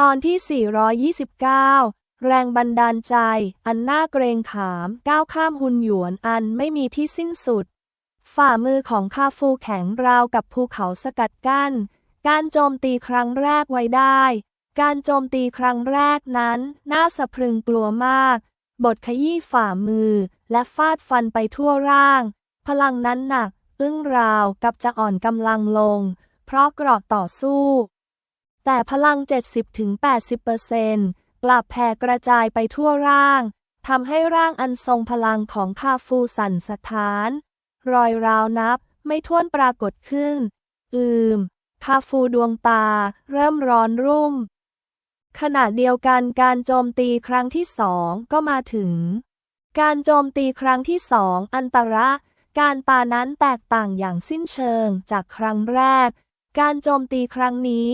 ตอนที่ 429 แรงบันดาลใจ อันน่าเกรงขามก้าวข้ามหุนหยวนอันไม่มีที่สิ้นสุด ฝ่ามือของคาฟูแข็งราวกับภูเขาสกัดกั้น การโจมตีครั้งแรกไว้ได้ การโจมตีครั้งแรกนั้น น่าสะพรึงกลัวมาก บทขยี้ฝ่ามือและฟาดฟันไปทั่วร่าง พลังนั้นหนัก อึ้งราวกับจะอ่อนกำลังลง เพราะเกราะต่อสู้ แต่พลัง 70-80%กลับแผ่กระจายไปทั่วร่างทำให้ร่างอันทรงพลังของคาฟูสั่นสะท้าน รอยราวนับไม่ท้วนปรากฏขึ้น อืม คาฟูดวงตา เริ่มร้อนรุ่ม ขณะเดียวกันการโจมตีครั้งที่สองก็มาถึง การโจมตีครั้งที่สองอันตระการตานั้นแตกต่างอย่างสิ้นเชิงจากครั้งแรก การโจมตีครั้งนี้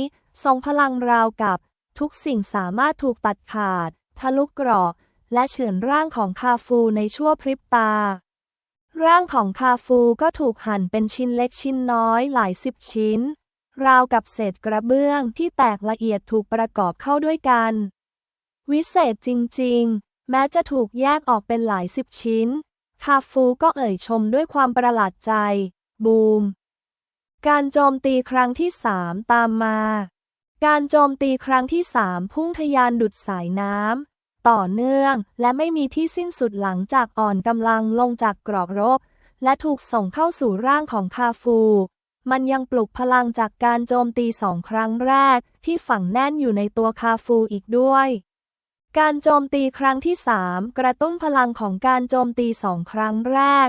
ทรงพลังราวกับ ทุกสิ่งสามารถถูกตัดขาด ทะลุกรอก และเฉือนร่างของคาฟูในชั่วพริบตา ร่างของคาฟูก็ถูกหั่นเป็นชิ้นเล็กชิ้นน้อยหลายสิบชิ้น ราวกับเศษกระเบื้องที่แตกละเอียดถูกประกอบเข้าด้วยกัน วิเศษจริง ๆ แม้จะถูกแยกออกเป็นหลายสิบชิ้น คาฟูก็เอ่ยชมด้วยความประหลาดใจ บูมการโจมตีครั้งที่สามตามมา การโจมตีครั้งที่สามพุ่งทะยานดุดสายน้ำ ต่อเนื่องและไม่มีที่สิ้นสุดหลังจากอ่อนกำลังลงจากกรอบรบ และถูกส่งเข้าสู่ร่างของคาฟู มันยังปลุกพลังจากการโจมตีสองครั้งแรกที่ฝังแน่นอยู่ในตัวคาฟูอีกด้วย การโจมตีครั้งที่สามกระตุ้นพลังของการโจมตีสองครั้งแรก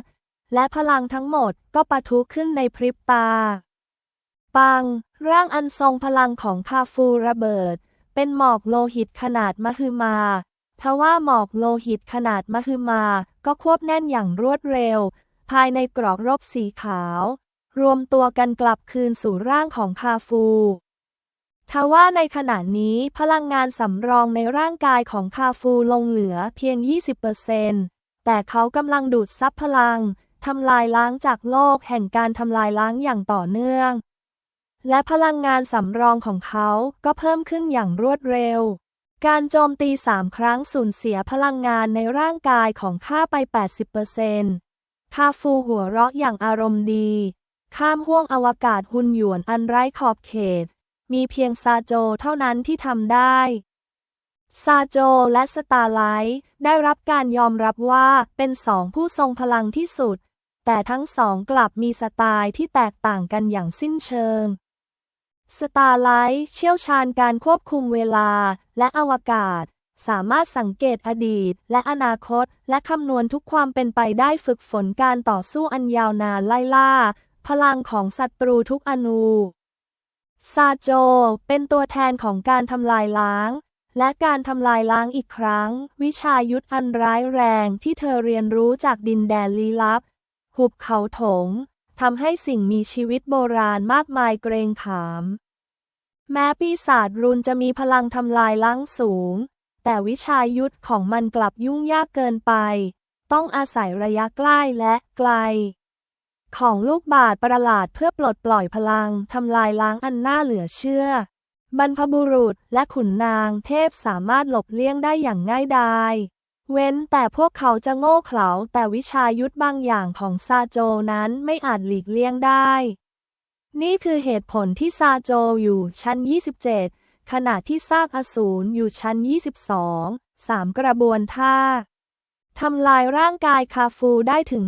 และพลังทั้งหมดก็ปะทุขึ้นในพริบตา ปัง ร่างอันทรงพลังของคาฟูระเบิด เป็นหมอกโลหิตขนาดมหึมาทว่าหมอกโลหิตขนาดมหึมา ก็ควบแน่นอย่างรวดเร็ว ภายในกรอบรบสีขาว รวมตัวกันกลับคืนสู่ร่างของคาฟูทว่าในขณะนี้พลังงานสำรองในร่างกายของคาฟูลงเหลือเพียง 20%แต่เขากำลังดูดซับพลัง ทำลายล้างจากโลกแห่งการทำลายล้างอย่างต่อเนื่อง และพลังงานสำรองของเขาก็เพิ่มขึ้นอย่างรวดเร็ว การโจมตีสามครั้งสูญเสียพลังงานในร่างกายของข้าไป 80%คาฟูหัวเราะอย่างอารมณ์ดี ข้ามห้วงอวกาศหุนหยวนอันไร้ขอบเขต มีเพียงซาโจเท่านั้นที่ทำได้ซาโจและสตาร์ไลท์ได้รับการยอมรับว่าเป็นสองผู้ทรงพลังที่สุด แต่ทั้งสองกลับมีสไตล์ที่แตกต่างกันอย่างสิ้นเชิง สตาร์ไลท์เชี่ยวชาญการควบคุมเวลาและอวกาศ สามารถสังเกตอดีตและอนาคต และคำนวณทุกความเป็นไปได้ฝึกฝนการต่อสู้อันยาวนานไล่ล่า พลังของศัตรูทุกอนูซาโจ เป็นตัวแทนของการทำลายล้าง และการทำลายล้างอีกครั้ง วิชายุทธอันร้ายแรงที่เธอเรียนรู้จากดินแดนลี้ลับ หุบเขาถง ทำให้สิ่งมีชีวิตโบราณมากมายเกรงขาม แม้ปีศาจรุนจะมีพลังทำลายล้างสูง แต่วิชายุทธของมันกลับยุ่งยากเกินไป ต้องอาศัยระยะใกล้และไกล ของลูกบาศประหลาดเพื่อปลดปล่อยพลังทำลายล้างอันน่าเหลือเชื่อ บรรพบุรุษและขุนนางเทพสามารถหลบเลี่ยงได้อย่างง่ายดาย เว้นแต่พวกเขาจะโง่เขลาแต่วิชายุทธบางอย่างของซาโจนั้นไม่อาจหลีกเลี่ยงได้ นี่คือเหตุผลที่ซาโจอยู่ชั้น 27 ขณะที่ซากอสูรอยู่ชั้น 22 สามกระบวนท่าทำลายร่างกายคาฟูได้ถึง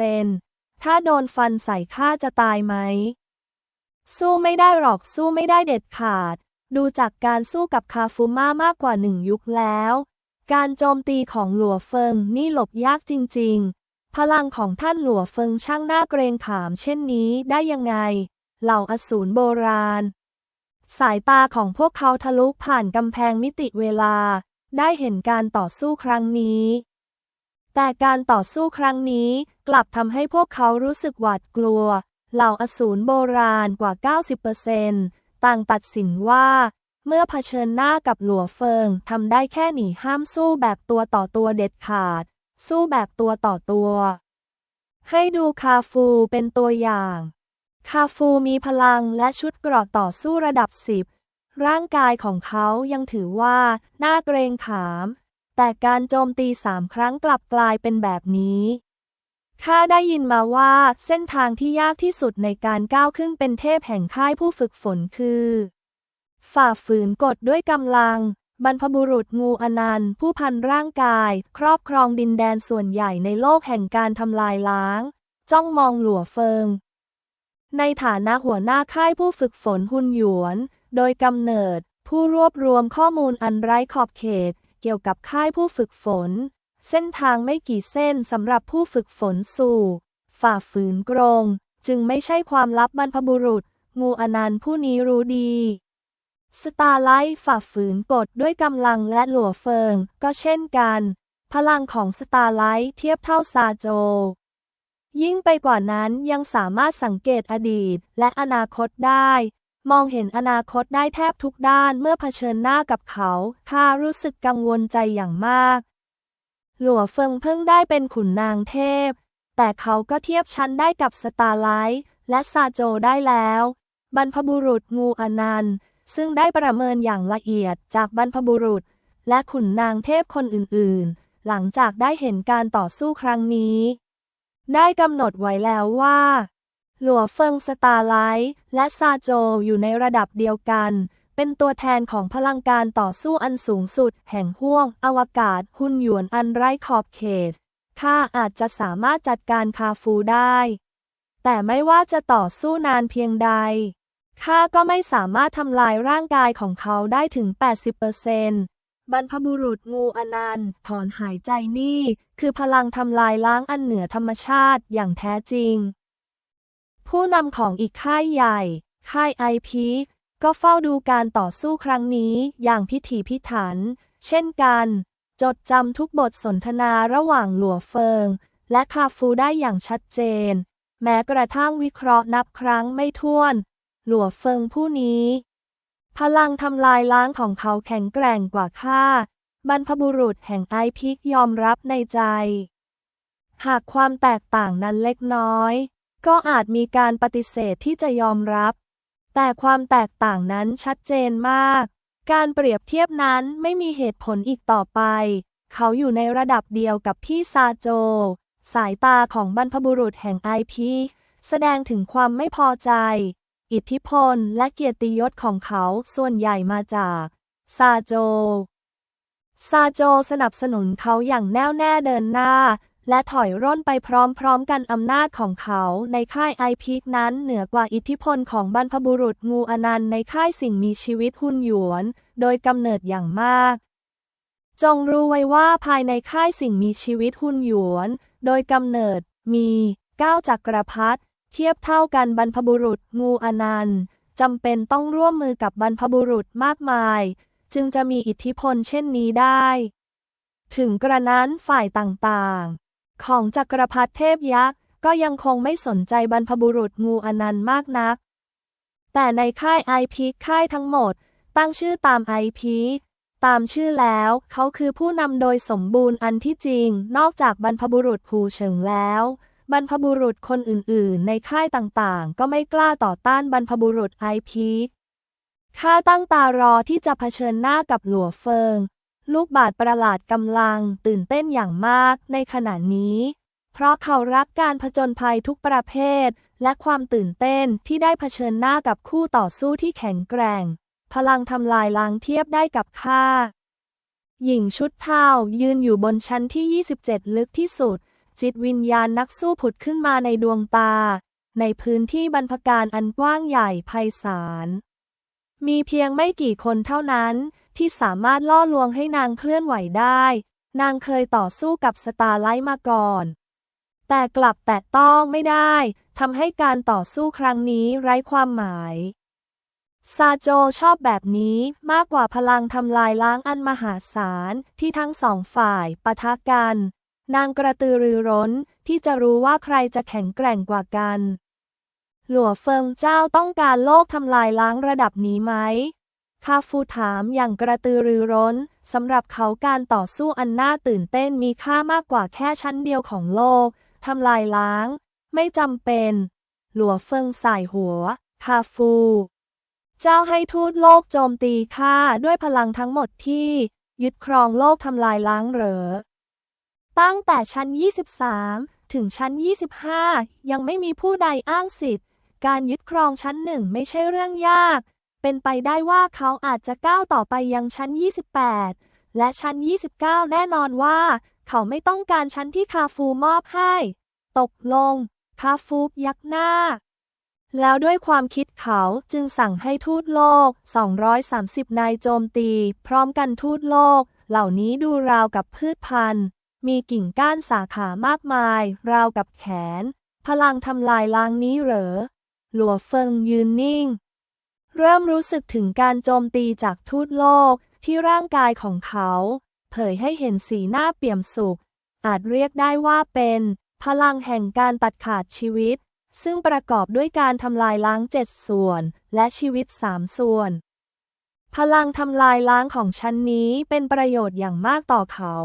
80%ถ้าโดนฟันใส่ข้าจะตายไหม สู้ไม่ได้หรอกสู้ไม่ได้เด็ดขาด ดูจากการสู้กับคาฟูมามากกว่าหนึ่งยุคแล้ว การโจมตีของหลัวเฟิงนี่หลบยากจริง ๆ พลังของท่านหลัวเฟิงช่างน่าเกรงขาม เช่นนี้ได้ยังไง เหล่าอสูรโบราณ สายตาของพวกเขาทะลุผ่านกำแพงมิติเวลา ได้เห็นการต่อสู้ครั้งนี้ แต่การต่อสู้ครั้งนี้กลับทำให้พวกเขารู้สึกหวาดกลัว เหล่าอสูรโบราณกว่า 90%ต่างตัดสินว่า เมื่อเผชิญหน้ากับหลัวเฟิงทำได้แค่หนีห้ามสู้แบบตัวต่อตัวเด็ดขาด สู้แบบตัวต่อตัว ให้ดูคาฟูเป็นตัวอย่าง คาฟูมีพลังและชุดเกราะต่อสู้ระดับสิบร่างกายของเขายังถือว่าน่าเกรงขาม แต่การโจมตีสามครั้งกลับกลายเป็นแบบนี้ข้าได้ยินมาว่าเส้นทางที่ยากที่สุดในการก้าวขึ้นเป็นเทพแห่งค่ายผู้ฝึกฝนคือ ฝ่าฝืนกฎด้วยกำลัง บรรพบุรุษงูอนันต์ ผู้พันร่างกาย ครอบครองดินแดนส่วนใหญ่ในโลกแห่งการทำลายล้าง จ้องมองหลัวเฟิง ในฐานะหัวหน้าค่ายผู้ฝึกฝนหุ่นหยวน โดยกำเนิด ผู้รวบรวมข้อมูลอันไร้ขอบเขต เกี่ยวกับค่ายผู้ฝึกฝน เส้นทางไม่กี่เส้นสำหรับผู้ฝึกฝนสู่ ฝ่าฝืนกรง จึงไม่ใช่ความลับบรรพบุรุษ งูอนันต์ผู้นี้รู้ดี สตาร์ไลท์ฝ่าฝืนกฎด้วยกำลังและหลัวเฟิง ก็เช่นกัน พลังของสตาร์ไลท์เทียบเท่าซาโจ ยิ่งไปกว่านั้นยังสามารถสังเกตอดีตและอนาคตได้ มองเห็นอนาคตได้แทบทุกด้านเมื่อเผชิญหน้ากับเขาข้ารู้สึกกังวลใจอย่างมาก หลัวเฟิงเพิ่งได้เป็นขุนนางเทพ แต่เขาก็เทียบชั้นได้กับสตาร์ไลท์และซาโจได้แล้ว บรรพบุรุษงูอนันต์ ซึ่งได้ประเมินอย่างละเอียดจากบรรพบุรุษ และขุนนางเทพคนอื่นๆ หลังจากได้เห็นการต่อสู้ครั้งนี้ ได้กำหนดไว้แล้วว่า หลัวเฟิงสตาร์ไลท์และซาโจอยู่ในระดับเดียวกัน เป็นตัวแทนของพลังการต่อสู้อันสูงสุด แห่งห้วง อวกาศ หุ่นหยวนอันไร้ขอบเขตข้าอาจจะสามารถจัดการคาฟูได้ แต่ไม่ว่าจะต่อสู้นานเพียงใด ข้าก็ไม่สามารถทำลายร่างกายของเขาได้ถึง 80%บรรพบุรุษงูอนันต์ถอนหายใจนี่ คือพลังทำลายล้างอันเหนือธรรมชาติอย่างแท้จริง ผู้นำของอีกค่ายใหญ่ ค่ายไอพีก็เฝ้าดูการต่อสู้ครั้งนี้อย่างพิถีพิถัน เช่นกัน จดจำทุกบทสนทนาระหว่างหลัวเฟิง และคาฟูได้อย่างชัดเจน แม้กระทั่งวิเคราะห์นับครั้งไม่ถ้วน หลัวเฟิงผู้นี้ พลังทำลายล้างของเขาแข็งแกร่งกว่าข้าบรรพบุรุษแห่งไอพิกยอมรับในใจ หากความแตกต่างนั้นเล็กน้อย ก็อาจมีการปฏิเสธที่จะยอมรับ แต่ความแตกต่างนั้นชัดเจนมาก การเปรียบเทียบนั้นไม่มีเหตุผลอีกต่อไป เขาอยู่ในระดับเดียวกับพี่ซาโจ สายตาของบรรพบุรุษแห่งไอพีแสดงถึงความไม่พอใจ อิทธิพลและเกียรติยศของเขาส่วนใหญ่มาจากซาโจ ซาโจสนับสนุนเขาอย่างแน่วแน่เดินหน้า และถอยร่นไปพร้อมๆกันอำนาจของเขาในค่ายไอพีกนั้นเหนือกว่าอิทธิพลของบรรพบุรุษงูอนันต์ในค่ายสิ่งมีชีวิตหุ่นหยวน โดยกำเนิดอย่างมาก จงรู้ไว้ว่าภายในค่ายสิ่งมีชีวิตหุ่นหยวน โดยกำเนิดมีเก้าจักรพรรดิ เทียบเท่ากันบรรพบุรุษ งูอนันต์จำเป็นต้องร่วมมือกับบรรพบุรุษมากมาย จึงจะมีอิทธิพลเช่นนี้ได้ ถึงกระนั้นฝ่ายต่างๆ ของจักรพรรดิเทพยักษ์ก็ยังคงไม่สนใจบรรพบุรุษงูอนันต์มากนัก แต่ในค่ายไอพีค่ายทั้งหมด ตั้งชื่อตามไอพีตามชื่อแล้วเขาคือผู้นำโดยสมบูรณ์อันที่จริง นอกจากบรรพบุรุษภูเฉิงแล้ว บรรพบุรุษคนอื่นๆ ในค่ายต่างๆ ก็ไม่กล้าต่อต้านบรรพบุรุษไอพีข้าตั้งตารอที่จะเผชิญหน้ากับหลัวเฟิง ลูกบาทประหลาดกำลังตื่นเต้นอย่างมากในขณะนี้ เพราะเขารักการผจญภัยทุกประเภท และความตื่นเต้นที่ได้เผชิญหน้ากับคู่ต่อสู้ที่แข็งแกร่ง พลังทำลายล้างเทียบได้กับข้าหญิงชุดเทายืนอยู่บนชั้นที่ 27 ลึกที่สุด จิตวิญญาณนักสู้ผุดขึ้นมาในดวงตา ในพื้นที่บรรพการอันกว้างใหญ่ไพศาล มีเพียงไม่กี่คนเท่านั้น ที่สามารถล่อลวงให้นางเคลื่อนไหวได้ นางเคยต่อสู้กับสตาร์ไลท์มาก่อน แต่กลับแตะต้องไม่ได้ทำให้การต่อสู้ครั้งนี้ไร้ความหมายซาโจชอบแบบนี้มากกว่าพลังทำลายล้างอันมหาศาลที่ทั้งสองฝ่ายปะทะกัน นางกระตือรือร้นที่จะรู้ว่าใครจะแข็งแกร่งกว่ากัน หลัวเฟิงเจ้าต้องการโลกทำลายล้างระดับนี้ไหมคาฟูถามอย่างกระตือรือร้นสำหรับเขาการต่อสู้อันน่าตื่นเต้นมีค่ามากกว่าแค่ชั้นเดียวของโลกทำลายล้าง ไม่จำเป็น หลัวเฟิงสายหัว คาฟู เจ้าให้ทูตโลกโจมตีข้าด้วยพลังทั้งหมดที่ ยึดครองโลกทำลายล้างเหรอ ตั้งแต่ชั้น 23 ถึงชั้น 25 ยังไม่มีผู้ใดอ้างสิทธิ์ การยึดครองชั้นหนึ่งไม่ใช่เรื่องยาก เป็นไปได้ว่าเขาอาจจะก้าวต่อไปยังชั้น 28 และชั้น 29 แน่นอนว่า เขาไม่ต้องการชั้นที่คาฟูมอบให้ ตกลง คาฟูยักหน้า แล้วด้วยความคิดเขาจึงสั่งให้ทูตโลก 230 นายโจมตี พร้อมกันทูตโลก เหล่านี้ดูราวกับพืชพันธุ์ มีกิ่งก้านสาขามากมาย ราวกับแขน พลังทำลายล้างนี้เหรอ หลัวเฟิงยืนนิ่ง เริ่มรู้สึกถึงการโจมตีจากทูตโลกที่ร่างกายของเขา เผยให้เห็นสีหน้าเปี่ยมสุข อาจเรียกได้ว่าเป็น พลังแห่งการตัดขาดชีวิต ซึ่งประกอบด้วยการทำลายล้างเจ็ดส่วน และชีวิตสามส่วน พลังทำลายล้างของชั้นนี้เป็นประโยชน์อย่างมากต่อเขา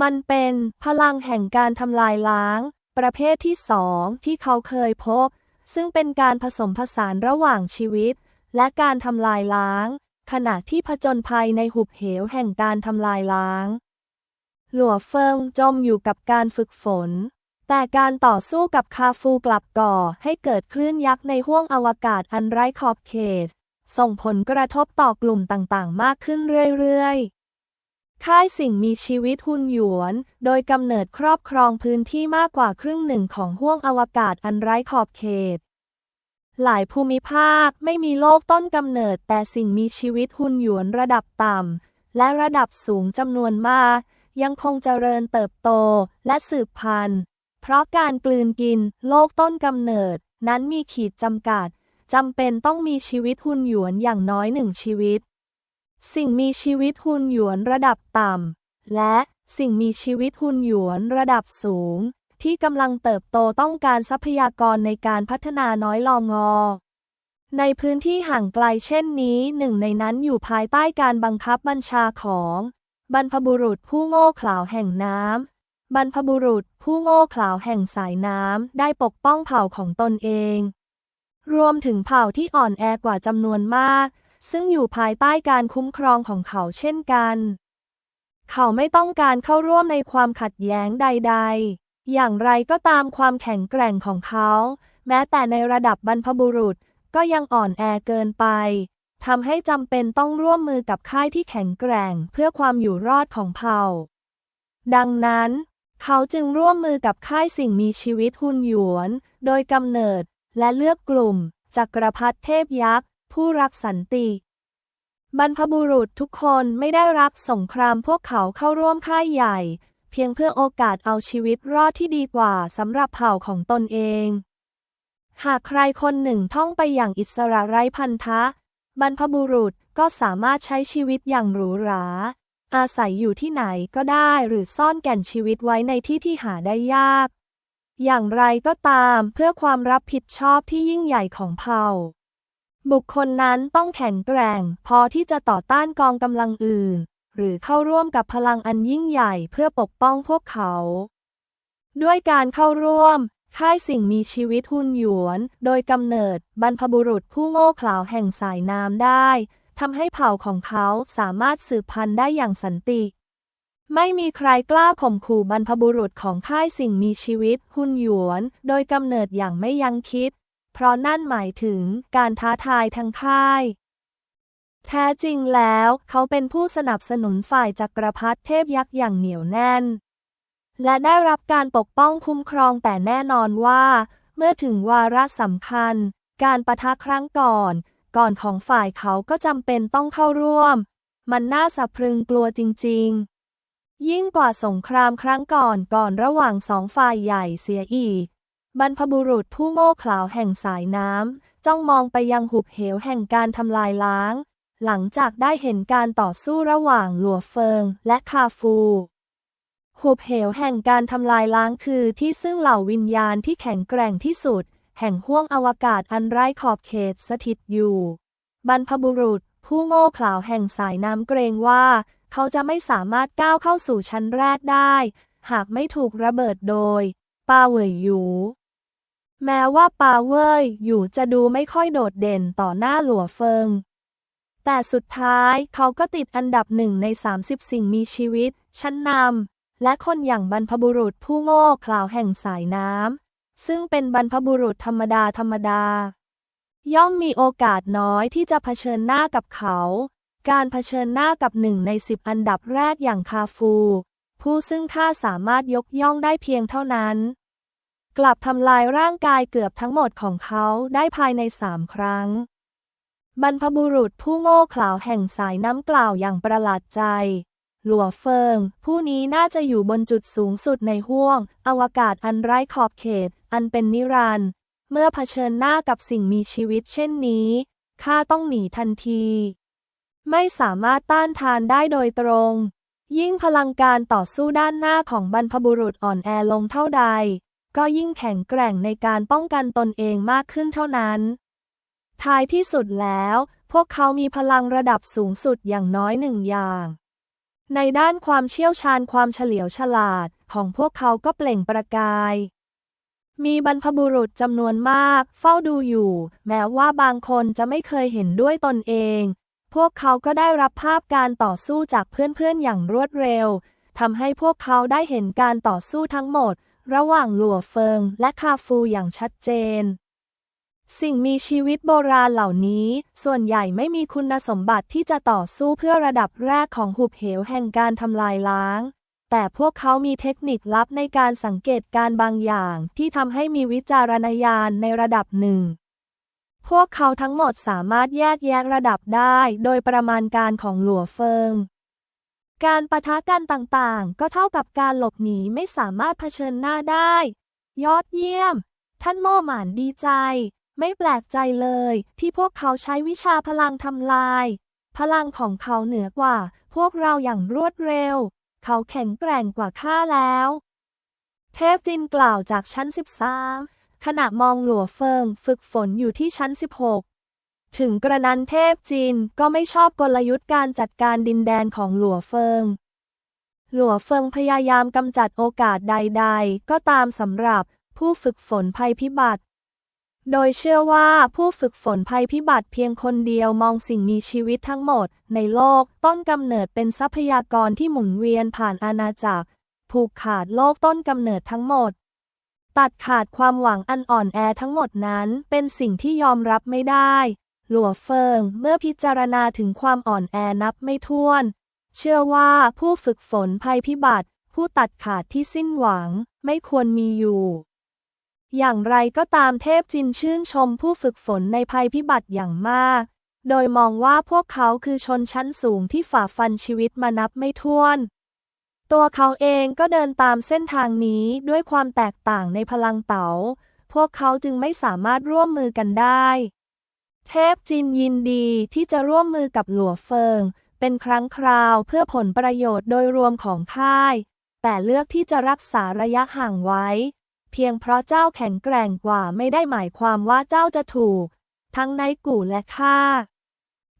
มันเป็นพลังแห่งการทำลายล้าง ประเภทที่สองที่เขาเคยพบ ซึ่งเป็นการผสมผสานระหว่างชีวิต และการทำลายล้าง ขณะที่ผจญภัยในหุบเหวแห่งการทำลายล้าง หลัวเฟิงจมอยู่กับการฝึกฝน แต่การต่อสู้กับคาฟูกลับก่อให้เกิดคลื่นยักษ์ในห้วงอวกาศอันไร้ขอบเขต ส่งผลกระทบต่อกลุ่มต่างๆ มากขึ้นเรื่อยๆ ค่ายสิ่งมีชีวิตหุนหยวน โดยกำเนิดครอบครองพื้นที่มากกว่าครึ่งหนึ่งของห้วงอวกาศอันไร้ขอบเขต หลายภูมิภาคไม่มีโลกต้นกำเนิดแต่สิ่งมีชีวิตหุนหยวนระดับต่ำและระดับสูงจำนวนมาก ยังคงเจริญเติบโตและสืบพันธุ์ เพราะการกลืนกินโลกต้นกำเนิด นั้นมีขีดจำกัดจำเป็นต้องมีชีวิตหุนหยวนอย่างน้อยหนึ่งชีวิต สิ่งมีชีวิตหุ่นหยวนระดับต่ำ และสิ่งมีชีวิตหุ่นหยวนระดับสูง ที่กำลังเติบโตต้องการทรัพยากรในการพัฒนาน้อยลองอ ในพื้นที่ห่างไกลเช่นนี้หนึ่งในนั้นอยู่ภายใต้การบังคับบัญชาของ บรรพบุรุษผู้โง่เขลาแห่งน้ำบรรพบุรุษผู้โง่เขลาแห่งสายน้ำได้ปกป้องเผ่าของตนเอง รวมถึงเผ่าที่อ่อนแอกว่าจำนวนมาก ซึ่งอยู่ภายใต้การคุ้มครองของเขาเช่นกัน เขาไม่ต้องการเข้าร่วมในความขัดแย้งใด ๆ อย่างไรก็ตามความแข็งแกร่งของเขา แม้แต่ในระดับบรรพบุรุษก็ยังอ่อนแอเกินไปทำให้จำเป็นต้องร่วมมือกับค่ายที่แข็งแกร่งเพื่อความอยู่รอดของเผ่า ดังนั้น เขาจึงร่วมมือกับค่ายสิ่งมีชีวิตหุ่นหยวน โดยกำเนิดและเลือกกลุ่มจักรพรรดิเทพยักษ์ ผู้รักสันติ บรรพบุรุษทุกคนไม่ได้รักสงครามพวกเขาเข้าร่วมค่ายใหญ่ เพียงเพื่อโอกาสเอาชีวิตรอดที่ดีกว่าสำหรับเผ่าของตนเอง หากใครคนหนึ่งท่องไปอย่างอิสระไร้พันธะ บรรพบุรุษก็สามารถใช้ชีวิตอย่างหรูหราอาศัยอยู่ที่ไหนก็ได้หรือซ่อนแก่นชีวิตไว้ในที่ที่หาได้ยาก อย่างไรก็ตามเพื่อความรับผิดชอบที่ยิ่งใหญ่ของเผ่า บุคคลนั้นต้องแข็งแกร่ง พอที่จะต่อต้านกองกำลังอื่น หรือเข้าร่วมกับพลังอันยิ่งใหญ่เพื่อปกป้องพวกเขา ด้วยการเข้าร่วม ค่ายสิ่งมีชีวิตหุ่นหยวน โดยกำเนิดบรรพบุรุษผู้โง่เขลาแห่งสายน้ำได้ทำให้เผ่าของเขาสามารถสืบพันธุ์ได้อย่างสันติ ไม่มีใครกล้าข่มขู่บรรพบุรุษของค่ายสิ่งมีชีวิตหุ่นหยวน โดยกำเนิดอย่างไม่ยั้งคิด เพราะนั่นหมายถึงการท้าทายทางค่าย แท้จริงแล้วเขาเป็นผู้สนับสนุนฝ่ายจักรพรรดิเทพยักษ์อย่างเหนียวแน่น และได้รับการปกป้องคุ้มครองแต่แน่นอนว่า เมื่อถึงวาระสำคัญ การประทะครั้งก่อน ก่อนของฝ่ายเขาก็จำเป็นต้องเข้าร่วม มันน่าสะพรึงกลัวจริง ๆ ยิ่งกว่าสงครามครั้งก่อนก่อนระหว่างสองฝ่ายใหญ่เสียอีก บรรพบุรุษผู้โง่เขลาแห่งสายน้ำ จ้องมองไปยังหุบเหวแห่งการทำลายล้าง หลังจากได้เห็นการต่อสู้ระหว่างหลัวเฟิงและคาฟู หุบเหวแห่งการทำลายล้างคือที่ซึ่งเหล่าวิญญาณที่แข็งแกร่งที่สุด แห่งห้วงอวกาศอันไร้ขอบเขตสถิตอยู่ บรรพบุรุษ ผู้โง่เขลาแห่งสายน้ำเกรงว่า เขาจะไม่สามารถก้าวเข้าสู่ชั้นแรกได้ หากไม่ถูกระเบิดโดยปาเหวยหยู แม้ว่าปาเว่ยอยู่จะดูไม่ค่อยโดดเด่นต่อหน้าหลัวเฟิง แต่สุดท้ายเขาก็ติดอันดับหนึ่งใน 30 สิ่งมีชีวิต ชั้นนำและคนอย่างบรรพบุรุษผู้โง่เขลาแห่งสายน้ำซึ่งเป็นบรรพบุรุษธรรมดาธรรมดา ย่อมมีโอกาสน้อยที่จะเผชิญหน้ากับเขา การเผชิญหน้ากับหนึ่งในสิบอันดับแรกอย่างคาฟู ผู้ซึ่งข้าสามารถยกย่องได้เพียงเท่านั้น กลับทำลายร่างกายเกือบทั้งหมดของเขาได้ภายในสามครั้ง บรรพบุรุษผู้โง่เขลาแห่งสายน้ำกล่าวอย่างประหลาดใจ หลัวเฟิง ผู้นี้น่าจะอยู่บนจุดสูงสุดในห้วง อวกาศอันไร้ขอบเขต อันเป็นนิรันด์เมื่อเผชิญหน้ากับสิ่งมีชีวิตเช่นนี้ข้าต้องหนีทันที ไม่สามารถต้านทานได้โดยตรง ยิ่งพลังการต่อสู้ด้านหน้าของบรรพบุรุษอ่อนแอลงเท่าใด ก็ยิ่งแข็งแกร่งในการป้องกันตนเองมากขึ้นเท่านั้น ท้ายที่สุดแล้ว พวกเขามีพลังระดับสูงสุดอย่างน้อยหนึ่งอย่าง ในด้านความเชี่ยวชาญความเฉลียวฉลาดของพวกเขาก็เปล่งประกาย มีบรรพบุรุษจำนวนมาก เฝ้าดูอยู่ แม้ว่าบางคนจะไม่เคยเห็นด้วยตนเอง พวกเขาก็ได้รับภาพการต่อสู้จากเพื่อนๆอย่างรวดเร็วทำให้พวกเขาได้เห็นการต่อสู้ทั้งหมด ระหว่างหลัวเฟิงและคาฟูอย่างชัดเจน สิ่งมีชีวิตโบราณเหล่านี้ ส่วนใหญ่ไม่มีคุณสมบัติที่จะต่อสู้เพื่อระดับแรกของหุบเหวแห่งการทำลายล้าง แต่พวกเขามีเทคนิคลับในการสังเกตการบางอย่างที่ทำให้มีวิจารณญาณในระดับหนึ่งพวกเขาทั้งหมดสามารถแยกแยะระดับได้ โดยประมาณการของหลัวเฟิง การปะทะกันต่างๆ ก็เท่ากับการหลบหนีไม่สามารถเผชิญหน้าได้ ยอดเยี่ยม ท่านโม่หมานดีใจ ไม่แปลกใจเลย ที่พวกเขาใช้วิชาพลังทำลาย พลังของเขาเหนือกว่า พวกเราอย่างรวดเร็ว เขาแข็งแกร่งกว่าข้าแล้ว เทพจินกล่าวจากชั้น 13ขณะมองหลัวเฟิงฝึกฝนอยู่ที่ชั้น 16 ถึงกระนั้นเทพจีนก็ไม่ชอบกลยุทธ์การจัดการดินแดนของหลัวเฟิง หลัวเฟิงพยายามกำจัดโอกาสใด ๆ ก็ตามสำหรับผู้ฝึกฝนภัยพิบัติ โดยเชื่อว่าผู้ฝึกฝนภัยพิบัติเพียงคนเดียวมองสิ่งมีชีวิตทั้งหมด ในโลกต้นกำเนิดเป็นทรัพยากรที่หมุนเวียนผ่านอาณาจักร ผูกขาดโลกต้นกำเนิดทั้งหมดตัดขาดความหวังอันอ่อนแอทั้งหมดนั้นเป็นสิ่งที่ยอมรับไม่ได้ หลัวเฟิงเมื่อพิจารณาถึงความอ่อนแอนับไม่ถ้วน เชื่อว่าผู้ฝึกฝนภัยพิบัติ ผู้ตัดขาดที่สิ้นหวังไม่ควรมีอยู่ อย่างไรก็ตามเทพจินชื่นชมผู้ฝึกฝนในภัยพิบัติอย่างมาก โดยมองว่าพวกเขาคือชนชั้นสูงที่ฝ่าฟันชีวิตมานับไม่ถ้วน ตัวเขาเองก็เดินตามเส้นทางนี้ด้วยความแตกต่างในพลังเต๋าพวกเขาจึงไม่สามารถร่วมมือกันได้ เทพจินยินดีที่จะร่วมมือกับหลัวเฟิง เป็นครั้งคราวเพื่อผลประโยชน์โดยรวมของค่าย แต่เลือกที่จะรักษาระยะห่างไว้ เพียงเพราะเจ้าแข็งแกร่งกว่าไม่ได้หมายความว่าเจ้าจะถูก ทั้งในกู่และข้า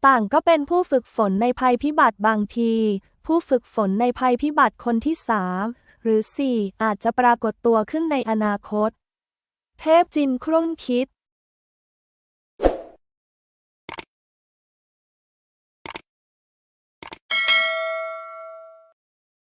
ต่างก็เป็นผู้ฝึกฝนในภัยพิบัติบางที ผู้ฝึกฝนในภัยพิบัติคนที่สามหรือสี่อาจจะปรากฏตัวขึ้นในอนาคต เทพจินครุ่นคิด